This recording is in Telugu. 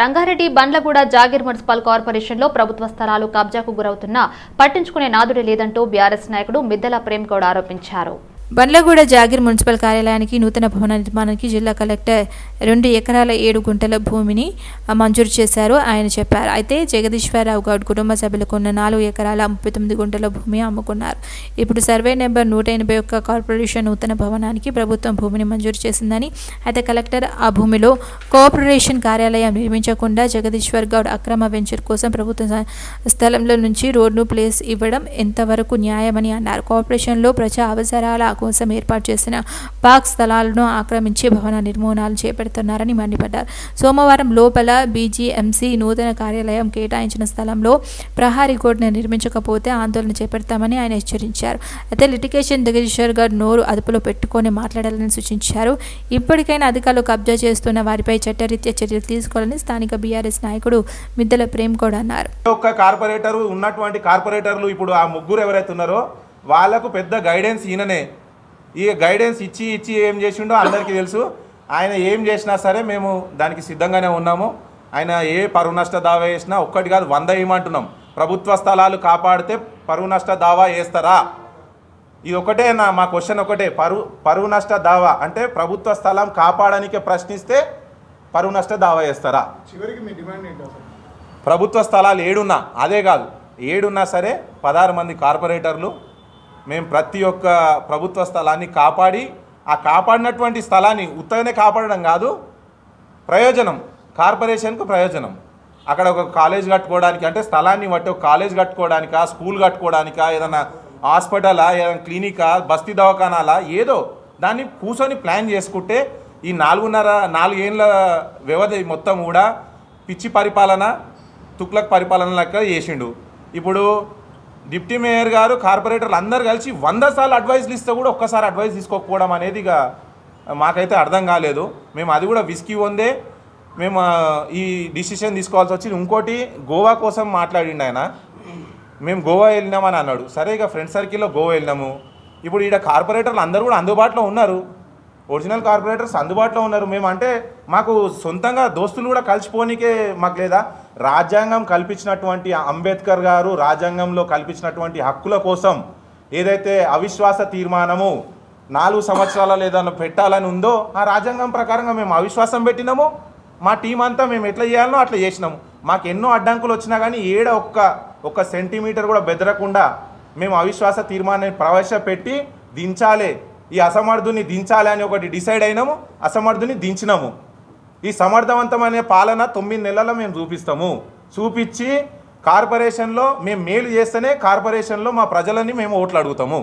రంగారెడ్డి బండ్లగూడ జాగీర్ మున్సిపల్ కార్పొరేషన్లో ప్రభుత్వ స్థలాలు కబ్జాకు గురవుతున్నా పట్టించుకునే నాదుడే లేదంటూ బీఆర్ఎస్ నాయకుడు మిద్దెల ప్రేమ్ గౌడ్ ఆరోపించారు. బండ్లగూడ జాగీర్ మున్సిపల్ కార్యాలయానికి నూతన భవన నిర్మాణానికి జిల్లా కలెక్టర్ రెండు ఎకరాల ఏడు గుంటల భూమిని మంజూరు చేశారు. ఆయన చెప్పారు. అయితే జగదీశ్వరరావు గౌడ్ కుటుంబ సభ్యులకు ఉన్న నాలుగు ఎకరాల ముప్పై తొమ్మిది గుంటల భూమి అమ్ముకున్నారు. ఇప్పుడు సర్వే నెంబర్ నూట ఎనభై ఒక్క కార్పొరేషన్ నూతన భవనానికి ప్రభుత్వం భూమిని మంజూరు చేసిందని అయితే కలెక్టర్ ఆ భూమిలో కోఆపరేషన్ కార్యాలయం నిర్మించకుండా జగదీశ్వర్ గౌడ్ అక్రమ వెంచర్ కోసం ప్రభుత్వ స్థలంలో నుంచి రోడ్ను ప్లేస్ ఇవ్వడం ఎంతవరకు న్యాయమని అన్నారు. కార్పొరేషన్లో ప్రజా అవసరాల కోసం ఏర్పాటు చేసిన పాక్ స్థలాలను ఆక్రమించి భవన నిర్మూలనాలు చేపడుతున్నారని మండిపడ్డారు. సోమవారం లోపల బీజీఎంసీ నూతన కార్యాలయం కేటాయించిన స్థలంలో ప్రహారీ కోర్టును నిర్మించకపోతే ఆందోళన చేపడతామని ఆయన హెచ్చరించారు. అయితే లిటిగేషన్ జగదీశ్వర్ గారు నోరు అదుపులో పెట్టుకొని మాట్లాడాలని సూచించారు. ఇప్పటికైనా అధికారులు కబ్జా చేస్తున్న వారిపై చట్టరీత్యా చర్యలు తీసుకోవాలని స్థానిక బీఆర్ఎస్ నాయకుడు మిద్దెల ప్రేమ్ కూడా అన్నారు. ఒక్క కార్పొరేటర్ ఉన్నటువంటి కార్పొరేటర్లు ఇప్పుడు ఆ ముగ్గురు ఎవరైతే ఉన్నారో వాళ్ళకు పెద్ద గైడెన్స్ ఈయననే. ఈ గైడెన్స్ ఇచ్చి ఇచ్చి ఏం చేసిండో అందరికీ తెలుసు. ఆయన ఏం చేసినా సరే మేము దానికి సిద్ధంగానే ఉన్నాము. ఆయన ఏ పరువు నష్ట దావా వేసినా ఒక్కటి కాదు వంద ఏమంటున్నాం ప్రభుత్వ స్థలాలు కాపాడితే పరువు నష్ట దావా వేస్తారా ఇది ఒకటే నా మా క్వశ్చన్ ఒకటే. పరువు పరువు నష్ట దావా అంటే ప్రభుత్వ స్థలం కాపాడనికే ప్రశ్నిస్తే పరువు నష్ట దావా వేస్తారా చివరికి మీ డిమాండ్ ఏంటి ప్రభుత్వ స్థలాలు ఏడున్నా అదే కాదు. ఏడున్నా సరే పదహారు మంది కార్పొరేటర్లు మేము ప్రతి ఒక్క ప్రభుత్వ స్థలాన్ని కాపాడి ఆ కాపాడినటువంటి స్థలాన్ని ఉత్తగానే కాపాడడం కాదు ప్రయోజనం కార్పొరేషన్కు ప్రయోజనం. అక్కడ ఒక కాలేజ్ కట్టుకోవడానికి అంటే స్థలాన్ని బట్టి ఒక కాలేజ్ కట్టుకోవడానికా స్కూల్ కట్టుకోవడానికా ఏదైనా హాస్పిటలా ఏదైనా క్లినికా బస్తీ దవాఖానాలా ఏదో దాన్ని కూర్చొని ప్లాన్ చేసుకుంటే ఈ నాలుగున్నర నాలుగేళ్ళ వ్యవధి మొత్తం కూడా పిచ్చి పరిపాలన తుక్లక్ పరిపాలన లెక్క చేసిండు. ఇప్పుడు డిప్టీ మేయర్ గారు కార్పొరేటర్లు అందరు కలిసి వంద సార్లు అడ్వైజ్లు ఇస్తే కూడా ఒక్కసారి అడ్వైస్ తీసుకోకపోవడం అనేది ఇక మాకైతే అర్థం కాలేదు. మేము అది కూడా విస్కీ వందే మేము ఈ డిసిషన్ తీసుకోవాల్సి వచ్చింది. ఇంకోటి గోవా కోసం మాట్లాడిండు ఆయన. మేము గోవా వెళ్ళినామని అన్నాడు. సరే ఇక ఫ్రెండ్ సర్కిల్లో గోవా వెళ్ళినాము. ఇప్పుడు ఈడ కార్పొరేటర్లు అందరూ కూడా అందుబాటులో ఉన్నారు. ఒరిజినల్ కార్పొరేటర్స్ అందుబాటులో ఉన్నారు. మేము అంటే మాకు సొంతంగా దోస్తులు కూడా కలిసిపోనికే మాకు లేదా. రాజ్యాంగం కల్పించినటువంటి అంబేద్కర్ గారు రాజ్యాంగంలో కల్పించినటువంటి హక్కుల కోసం ఏదైతే అవిశ్వాస తీర్మానము నాలుగు సంవత్సరాల ఏదైనా పెట్టాలని ఉందో ఆ రాజ్యాంగం ప్రకారంగా మేము అవిశ్వాసం పెట్టినాము. మా టీం అంతా మేము ఎట్లా చేయాలనో అట్లా చేసినాము. మాకు ఎన్నో అడ్డంకులు వచ్చినా కానీ ఏడ ఒక్క ఒక్క సెంటీమీటర్ కూడా బెదరకుండా మేము అవిశ్వాస తీర్మానాన్ని ప్రవేశపెట్టి దించాలి. ఈ అసమర్థుని దించాలి అని ఒకటి డిసైడ్ అయినాము అసమర్థుని దించినాము. ఈ సమర్థవంతమైన పాలన తొమ్మిది నెలల్లో మేము చూపిస్తాము. చూపించి కార్పొరేషన్లో మేము మేలు చేస్తేనే కార్పొరేషన్లో మా ప్రజలని మేము ఓట్లు అడుగుతాము.